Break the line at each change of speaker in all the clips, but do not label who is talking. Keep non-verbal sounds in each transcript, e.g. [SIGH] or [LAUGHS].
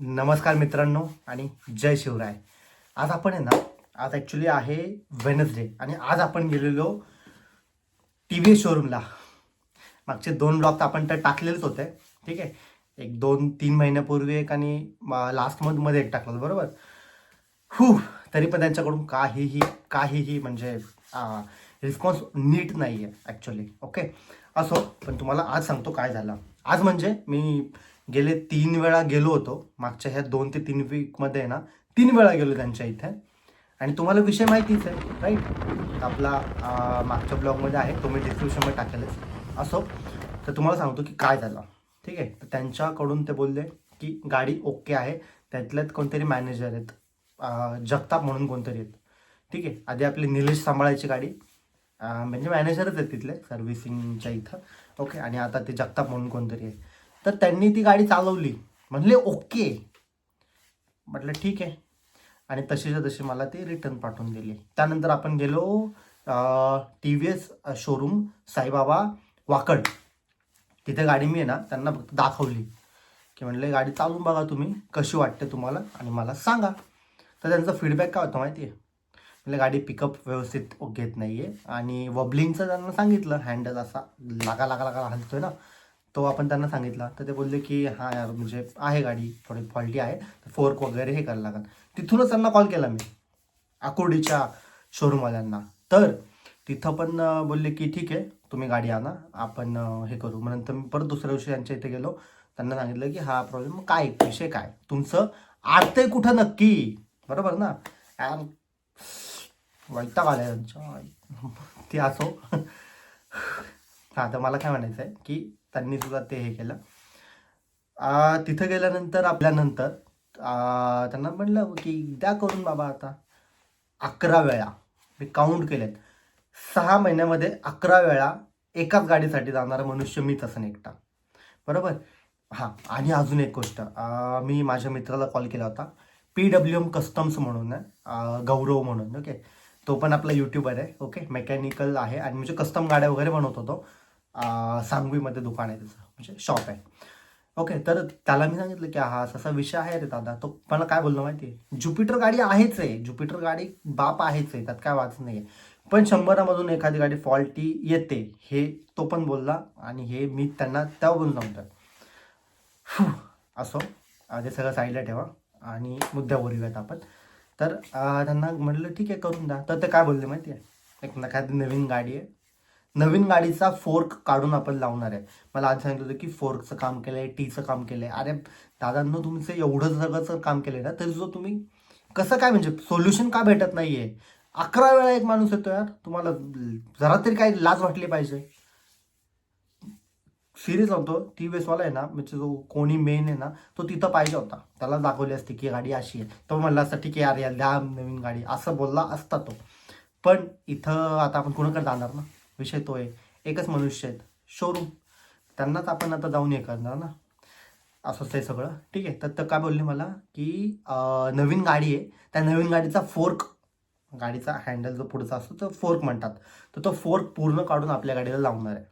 नमस्कार मित्रांनो आणि जय शिवराय. आज आपण आहे ना आज ॲक्च्युली आहे वेनसडे आणि आज आपण गेलेलो टी व्ही शोरूमला मागचे दोन ब्लॉग तर आपण तर टाकलेलेच होते. ठीक आहे? एक दोन तीन महिन्यापूर्वी एक आणि लास्ट मंथमध्ये एक टाकलं बरोबर? हू तरी पण त्यांच्याकडून काहीही काहीही म्हणजे रिस्पॉन्स नीट नाही आहे ॲक्च्युली ओके असो पण तुम्हाला आज सांगतो काय झालं. आज म्हणजे मी गेले तीन वेळा गेलो होतो. मागच्या ह्या दोन ते तीन वीकमध्ये आहे ना तीन वेळा गेलो त्यांच्या इथे. आणि तुम्हाला विषय माहितीच आहे राईट आपला मागच्या ब्लॉगमध्ये आहे तो मी डिस्क्रिप्शनमध्ये टाकेलच. असो तर तुम्हाला सांगतो की काय झालं. ठीक आहे? तर त्यांच्याकडून ते बोलले की गाडी ओके आहे. त्यातल्यात कोणतरी मॅनेजर आहेत. जगताप म्हणून कोणतरी आहेत. ठीक आहे? आधी आपली निलेश सांभाळायची गाडी. म्हणजे मॅनेजरच आहेत तिथले सर्व्हिसिंगच्या इथं. ओके आणि आता ते जगताप म्हणून कोणतरी आहे. तर त्यांनी ती गाडी चालवली. म्हणले ओके. म्हटलं ठीक आहे. आणि तशीच्या तशी मला ती रिटर्न पाठवून दिली. त्यानंतर आपण गेलो T V S showroom Saibaba Wakad. तिथे गाडी मी आहे ना त्यांना फक्त दाखवली. की म्हणले गाडी चालून बघा तुम्ही कशी वाटते तुम्हाला आणि मला सांगा. तर त्यांचा फीडबॅक काय होता माहिती आहे म्हणजे गाडी पिकअप व्यवस्थित घेत नाही आहे आणि वबलिंगचं त्यांना सांगितलं हँडल असा लागा लागा लागा हलतोय ना. तो आपण त्यांना सांगितला. तर ते बोलले की हां यार म्हणजे आहे गाडी थोडी फॉल्टी आहे. तर फोर्क वगैरे हे करायला लागेल. तिथूनच त्यांना कॉल केला मी आकुर्डीच्या शोरूमवाल्यांना तर तिथं पण बोलले की ठीक आहे तुम्ही गाडी आणा आपण हे करू. मग नंतर मी परत दुसऱ्या दिवशी यांच्या इथे गेलो. त्यांना सांगितलं की हा प्रॉब्लेम काय विषय काय? तुमचं आडतंय कुठं नक्की? बरोबर ना? यार वैताग आलाय त्यांच्या ते असो. [LAUGHS] हां तर मला काय म्हणायचं आहे की त्यांनी सुद्धा ते हे केलं. तिथं गेल्यानंतर आपल्यानंतर त्यांना म्हणलं की द्या करून बाबा आता. अकरा वेळा. मी काउंट केलेत. सहा महिन्यामध्ये अकरा वेळा एकाच गाडीसाठी जाणारा मनुष्य मीच असं एकटा बरोबर? हां. आणि अजून एक गोष्ट. मी माझ्या मित्राला कॉल केला होता. पी डब्ल्यू एम कस्टम्स म्हणून आहे. गौरव म्हणून. ओके? तो पण आपला यूट्यूबर आहे. ओके? मेकॅनिकल आहे. आणि म्हणजे कस्टम गाड्या वगैरे बनवतो तो सांगवीमध्ये दुकान आहे त्याचं म्हणजे शॉप आहे. ओके तर त्याला मी सांगितलं की हा असा असा विषय आहे रे दादा. तो मला काय बोललो माहिती आहे? ज्युपिटर गाडी आहेच आहे. ज्युपिटर गाडी बाप आहेच आहे. त्यात काय वाच नाही आहे पण शंभरामधून एखादी गाडी फॉल्टी येते हे तो पण बोलला आणि हे मी त्यांना त्यावरून बोलून असो. ते सगळं साईडला ठेवा आणि मुद्द्यावर येऊयात आपण. तर त्यांना म्हटलं ठीक आहे करून द्या. तर ते काय बोलले माहिती आहे? एक एखादी नवीन गाडी आहे. नवीन गाडीचा फोर्क काढून आपण लावणार आहे. मला आज सांगितलं होतं की फोर्कचं काम केलं आहे टीचं काम केलं आहे अरे दादांनो तुमचं एवढं सगळंच काम केलं आहे ना तरी जो तुम्ही कसं काय म्हणजे सोल्युशन का भेटत नाही आहे अकरा वेळा एक माणूस येतो यार. तुम्हाला जरा तरी काही लाज वाटली पाहिजे. सिरीज होतो टी वाला आहे ना म्हणजे जो कोणी मेन आहे ना तो तिथं पाहिजे होता. त्याला दाखवली असते की गाडी अशी आहे. तो म्हणला असता ठीक आहे यार या द्या नवीन गाडी. असं बोलला असता तो. पण इथं आता आपण कुणाकडे जाणार ना? विषय तो आहे. एकच मनुष्य आहेत. शोरूम. त्यांनाच आपण आता जाऊन हे करणार ना? असंच आहे सगळं. ठीक आहे. तर तर काय बोलले मला की नवीन गाडी आहे. त्या नवीन गाडीचा फोर्क गाडीचा हँडल जो पुढचा असतो तो फोर्क म्हणतात. तर तो फोर्क पूर्ण काढून आपल्या गाडीला लावणार आहे.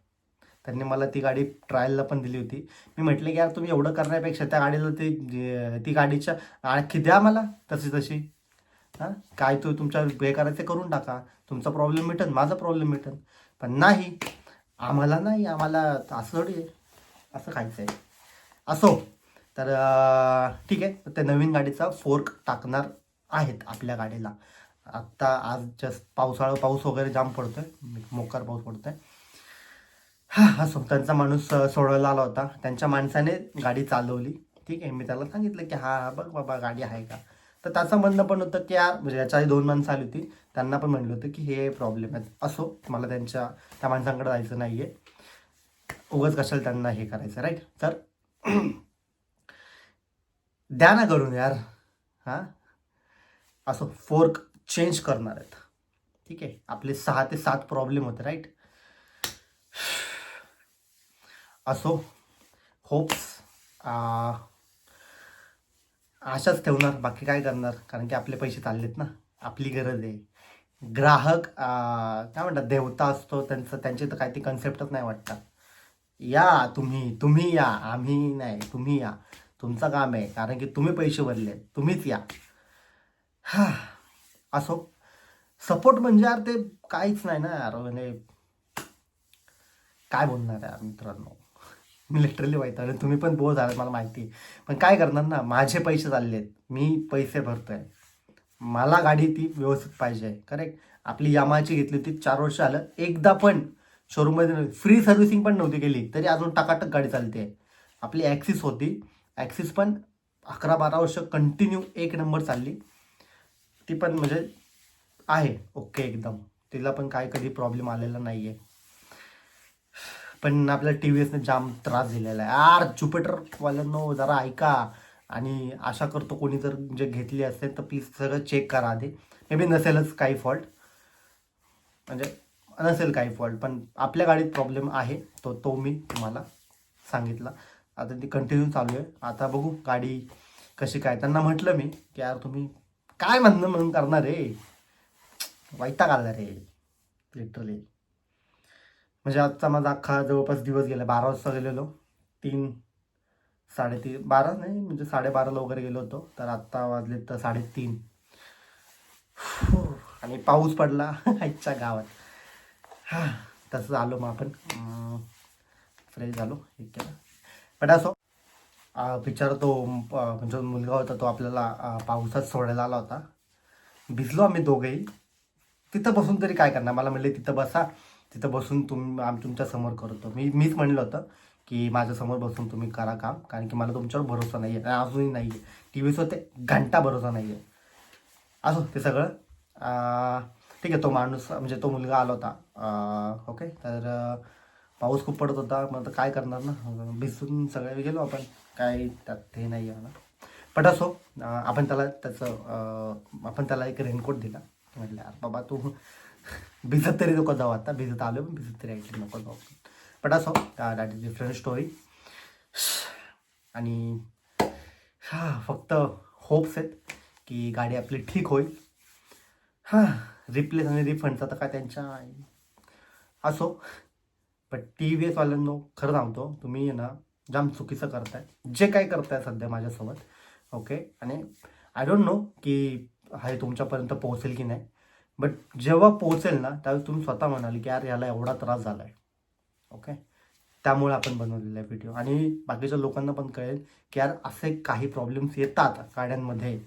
त्यांनी मला ती गाडी ट्रायलला पण दिली होती. मी म्हटलं की यार तुम्ही एवढं करण्यापेक्षा त्या गाडीला ते ती गाडीच्या आणखी द्या मला. तशी तशी. हां? काय तो तुमच्या हे करायचं ते करून टाका. तुमचा प्रॉब्लेम मिटन माझा प्रॉब्लेम मिटन. पण नाही आम्हाला नाही आम्हाला असं थोडी आहे असं खायचं आहे असो तर ठीक आहे. ते नवीन गाडीचा फोर्क टाकणार आहेत आपल्या गाडीला. आत्ता आज जस्ट पावसाळा पाऊस वगैरे जाम पडतोय. मोकार पाऊस पडतोय. हा असो. त्यांचा माणूस सोडवायला आला होता. त्यांच्या माणसाने गाडी चालवली. ठीक आहे मी त्याला सांगितलं की हा, बघ बाबा गाडी आहे का? तर त्याचं म्हणणं पण होतं की यार म्हणजे याच्या आधी दोन माणसं आली होती त्यांना पण म्हणलं होतं की हे प्रॉब्लेम आहेत. असो मला त्यांच्या त्या माणसांकडे जायचं नाही आहे उगाच कशाला त्यांना हे करायचं राईट तर [CLEARS THROAT] द्या ना करून यार. हां? असं फोर्क चेंज करणार आहेत. ठीक आहे? आपले सहा ते सात प्रॉब्लेम होते राईट असो होप्स आशाच ठेवणार बाकी काय करणार? कारण की आपले पैसे चाललेत ना. आपली गरज आहे. ग्राहक काय म्हणतात देवता असतो त्यांचं त्यांची तर काय ती कन्सेप्टच नाही वाटतं. या तुम्ही तुम्ही या आम्ही नाही तुम्ही या. तुमचं काम आहे कारण की तुम्ही पैसे भरले तुम्हीच या. हा असो. सपोर्ट म्हणजे यार ते काहीच नाही ना यार म्हणजे काय बोलणार यार मित्रांनो? मी लिटरली वाईट आणि तुम्ही पण बोर झालात मला माहिती आहे. पण काय करणार ना माझे पैसे चालले आहेत. मी पैसे भरतो आहे मला गाडी ती व्यवस्थित पाहिजे आहे. करेक्ट आपली यामाची घेतली होती चार वर्ष आलं एकदा पण शोरूममध्ये फ्री सर्व्हिसिंग पण नव्हती केली. तरी अजून टकाटक गाडी चालते. आपली ॲक्सिस होती. ॲक्सिस पण अकरा बारा वर्ष कंटिन्यू एक नंबर चालली. ती पण म्हणजे आहे. ओके एकदम. तिला पण काय कधी प्रॉब्लेम आलेला नाही आहे पण आपल्या टी व्ही एसने जाम त्रास दिलेला आहे. यार ज्युपिटरवाल्यांनो जरा ऐका. आणि आशा करतो कोणी जर जे घेतली असेल तर प्लीज सगळं चेक करा आधी. मे बी नसेलच काही फॉल्ट म्हणजे नसेल काही फॉल्ट पण आपल्या गाडीत प्रॉब्लेम आहे. तो तो मी तुम्हाला सांगितला. आता ती कंटिन्यू चालू आहे. आता बघू गाडी कशी काय. त्यांना म्हटलं मी की यार तुम्ही काय म्हणणं म्हणून करणार रे? वैताग आला रे. लिटरली म्हणजे आजचा माझा अख्खा जवळपास दिवस गेला. बारा वाजता गेलेलो. तीन साडेतीन बारा नाही म्हणजे साडेबाराला वगैरे गेलो होतो. तर आत्ता वाजले तर साडेतीन. आणि पाऊस पडला [LAUGHS] आईच्या गावात. हां तसं आलो मग आपण. फ्रेश झालो. हे केलं. पण असो बिचारा तो म्हणजे मुलगा होता तो आपल्याला अं, पावसात सोडायला आला होता. भिजलो आम्ही दोघेही. तिथं बसून तरी काय करणार? मला म्हणले तिथं बसा. तिथं बसून तुम आम्ही तुमच्यासमोर करतो. मी मीच म्हणलं होतं की माझ्यासमोर बसून तुम्ही करा काम कारण की मला तुमच्यावर भरोसा नाही आहे आणि अजूनही नाही आहे टी व्हीवर ते घंटा भरोसा नाही आहे असो ते सगळं. ठीक आहे तो माणूस म्हणजे तो मुलगा आला होता. ओके तर पाऊस खूप पडत होता. मग आता काय करणार ना? भिजून सगळे गेलो आपण. काय त्यात हे नाही आहे ना पण असो आपण त्याला त्याचं आपण त्याला एक रेनकोट दिला. म्हटलं बाबा तू भिजत तरी नको जाऊ आता. भिजत आलो पण भिजत तरी ॲक्च्युली नको जाऊ. बट असो दॅट इज डिफरंट स्टोरी आणि हा फक्त होप्स आहेत की गाडी आपली ठीक होईल. हां रिप्लेस आणि रिफंडचा तर काय त्यांच्या असो पण टी व्ही एसवाल्यांनो खरं सांगतो तुम्ही आहे ना जाम चुकीचं करताय. जे काय करताय सध्या माझ्यासोबत ओके आणि आय डोंट नो की हे तुमच्यापर्यंत पोहोचेल की नाही. बट जेव्हा पोहोचेल ना त्यावेळी तुम्ही स्वतः म्हणाल की यार याला एवढा त्रास झाला आहे ओके त्यामुळे आपण बनवलेला आहे व्हिडिओ आणि बाकीच्या लोकांना पण कळेल की यार असे काही प्रॉब्लेम्स येतात गाड्यांमध्ये.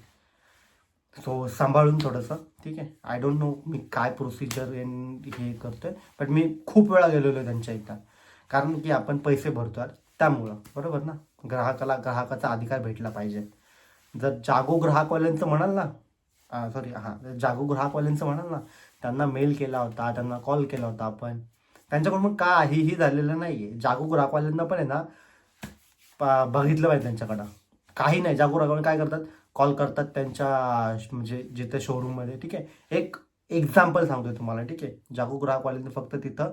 सो सांभाळून थोडंसं. ठीक आहे? आय डोंट नो मी काय प्रोसिजर हे करतोय. बट मी खूप वेळा गेलेलो आहे त्यांच्या इथं. कारण की आपण पैसे भरतो यार. त्यामुळं. बरोबर ना? ग्राहकाला ग्राहकाचा अधिकार भेटला पाहिजे. जर जागो ग्राहकवाल्यांचं म्हणाल ना सॉरी हां जागो ग्राहकवाल्यांचं म्हणाल ना त्यांना मेल केला होता त्यांना कॉल केला होता आपण. त्यांच्याकडून मग काहीही झालेलं नाही आहे जागो ग्राहकवाल्यांना पण आहे ना बघितलं पाहिजे त्यांच्याकडं. काही नाही जागो ग्राहकवाले काय करतात? कॉल करतात त्यांच्या म्हणजे जिथे शोरूममध्ये ठीक आहे? एक एक्झाम्पल सांगतोय तुम्हाला ठीक आहे? जागो ग्राहकवाल्यांनी फक्त तिथं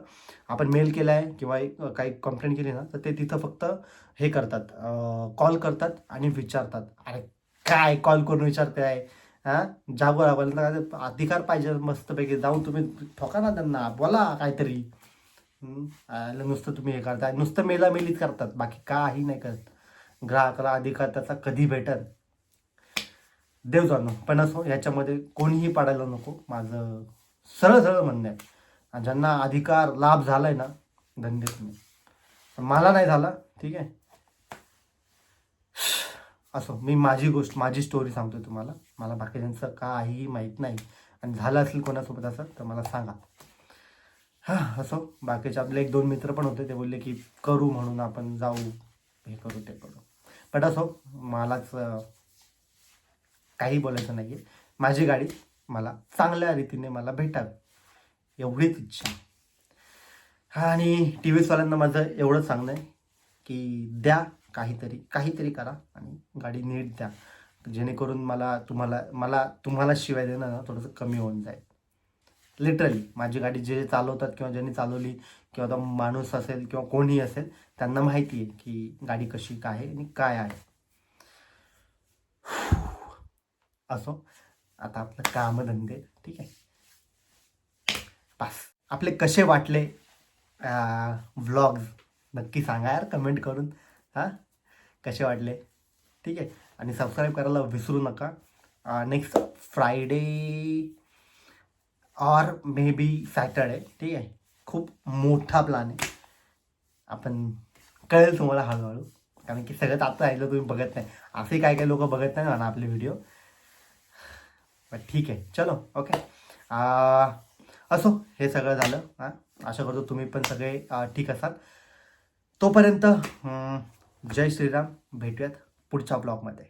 आपण मेल केला आहे किंवा एक काही कंप्लेंट केली ना तर ते तिथं फक्त हे करतात. कॉल करतात आणि विचारतात. अरे काय कॉल करून विचारते आहे हां? जागो ग्राहकवाल्यांना अधिकार पाहिजे मस्तपैकी. जाऊन तुम्ही ठोका ना त्यांना. बोला काहीतरी. आलं नुसतं तुम्ही हे करता नुसतं मेला मेलीच करतात. बाकी काही नाही करत. ग्राहकाला अधिकार त्याचा कधी भेटल देव जाणो. पण असो याच्यामध्ये कोणीही पाडायला नको. माझं सरळ सरळ म्हणणं आहे. आणि ज्यांना अधिकार लाभ झालाय ना धन्य तुम्ही. मला नाही झाला. ठीक आहे? असो मी माझी गोष्ट माझी स्टोरी सांगतो तुम्हाला. मला बाकीच्यांचं काहीही माहीत नाही. आणि झालं असेल कोणासोबत असं तर मला सांगा. हां असो. बाकीचे आपले एक दोन मित्र पण होते ते बोलले की करू म्हणून आपण जाऊ. हे करू ते करू. बट असो मलाच काही बोलायचं नाही आहे माझी गाडी मला चांगल्या रीतीने मला भेटावी एवढीच इच्छा. हा आणि टी व्हीसवाल्यांना माझं एवढंच सांगणं आहे की द्या. काहीतरी काहीतरी करा आणि गाडी नीट द्या. जेणेकरून मला तुम्हाला मला तुम्हाला शिवाय देणं ना थोडंसं कमी होऊन जाईल. लिटरली माझी गाडी जे चालवतात किंवा ज्यांनी चालवली किंवा आता माणूस असेल किंवा कोणी असेल त्यांना माहिती आहे की गाडी कशी काय आहे आणि काय आहे. असो आता आपलं कामधंदे ठीक आहे. पास आपले कसे वाटले व्लॉग्स नक्की सांगा यार कमेंट करून. हां? कसे वाटले? ठीक आहे. आणि सबस्क्राईब करायला विसरू नका. Next Friday or maybe Saturday ठीक आहे. खूप मोठा प्लॅन आहे. आपण कळेल तुम्हाला हळूहळू. कारण की सगळं आता ऐकलं तुम्ही बघत नाही. असे काय काय लोक बघत नाही म्हणा आपले व्हिडिओ बट ठीक आहे. चलो ओके असो हे सगळं झालं. हां? आशा करतो तुम्ही पण सगळे ठीक असाल. तोपर्यंत जय श्रीराम भेटूयात पुढच्या ब्लॉगमध्ये.